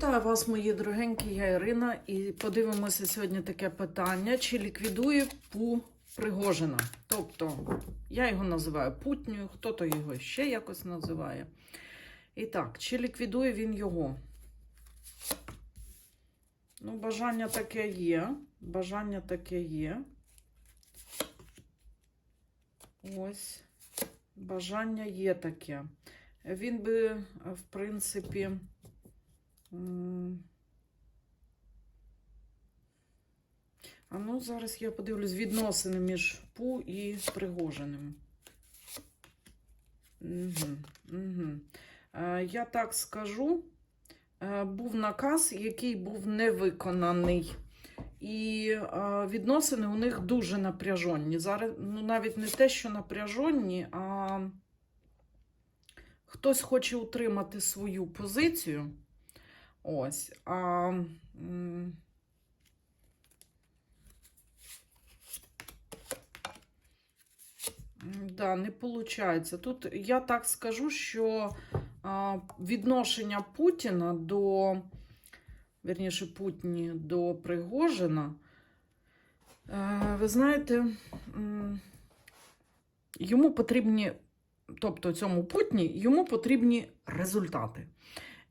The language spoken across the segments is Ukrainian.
Вітаю вас, мої дорогенькі, я Ірина, і подивимося сьогодні таке питання: чи ліквідує Пу Пригожина? Тобто, я його називаю путнею, хто-то його ще якось називає. І так, чи ліквідує він його? Ну, бажання таке є. Бажання таке є. Ось. Бажання є таке. Він би, в принципі. А ну, зараз я подивлюсь відносини між Пу і Пригожиним. Угу, угу. Я так скажу, е, був наказ, який був не виконаний. І е, відносини у них дуже напряжені. Зараз ну, навіть не те, що напряжені, а хтось хоче утримати свою позицію. Ось. А, да, не виходить. Тут я так скажу, що відношення Путіна до, вірніше, Путіні до Пригожина, е, ви знаєте, йому потрібні, тобто цьому Путіні, йому потрібні результати.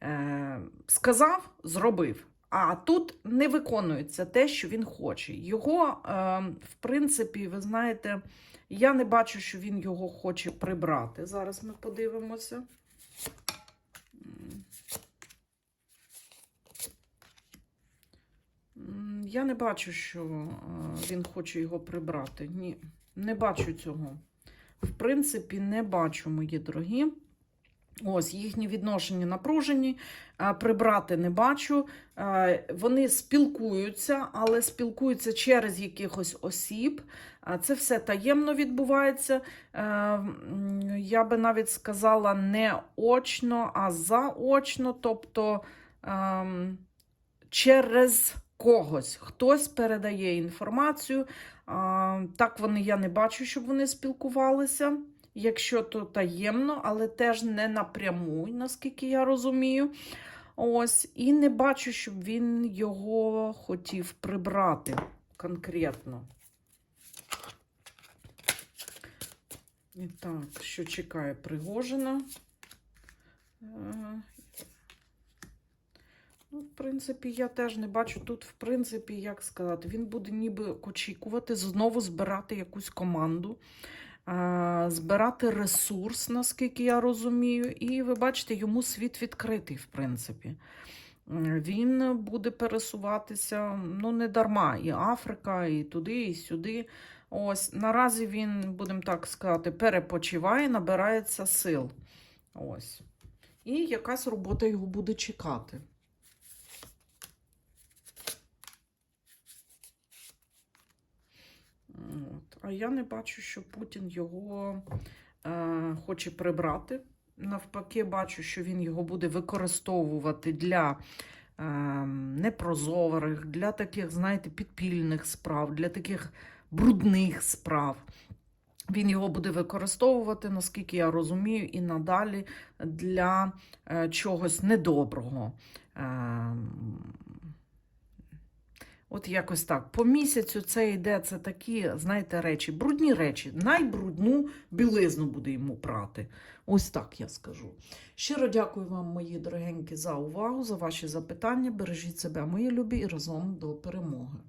Е, сказав, зробив. А тут не виконується те, що він хоче. Його, е, в принципі, ви знаєте, я не бачу, що він його хоче прибрати. Зараз ми подивимося. Я не бачу, що е, він хоче його прибрати. Ні, не бачу цього. В принципі, не бачу, мої дорогі. Ось їхні відношення напружені, прибрати не бачу. Вони спілкуються, але спілкуються через якихось осіб. Це все таємно відбувається. Я би навіть сказала не очно, а заочно, тобто через когось. Хтось передає інформацію. Так вони я не бачу, щоб вони спілкувалися якщо то таємно, але теж не напряму, наскільки я розумію. Ось, і не бачу, щоб він його хотів прибрати конкретно. І так, що чекає Пригожина? Е, Ну, в принципі, я теж не бачу тут, в принципі, як сказати, він буде ніби очікувати, знову збирати якусь команду збирати ресурс, наскільки я розумію. І ви бачите, йому світ відкритий, в принципі. Він буде пересуватися ну, не дарма. І Африка, і туди, і сюди. Ось наразі він, будемо так сказати, перепочиває, набирається сил. Ось. І якась робота його буде чекати. От. А я не бачу, що Путін його е, хоче прибрати. Навпаки, бачу, що він його буде використовувати для е, непрозорих, для таких, знаєте, підпільних справ, для таких брудних справ. Він його буде використовувати, наскільки я розумію, і надалі для е, чогось недоброго. От якось так. По місяцю це йде, це такі, знаєте, речі, брудні речі. Найбрудну білизну буде йому прати. Ось так я скажу. Щиро дякую вам, мої дорогенькі, за увагу, за ваші запитання. Бережіть себе, мої любі, і разом до перемоги.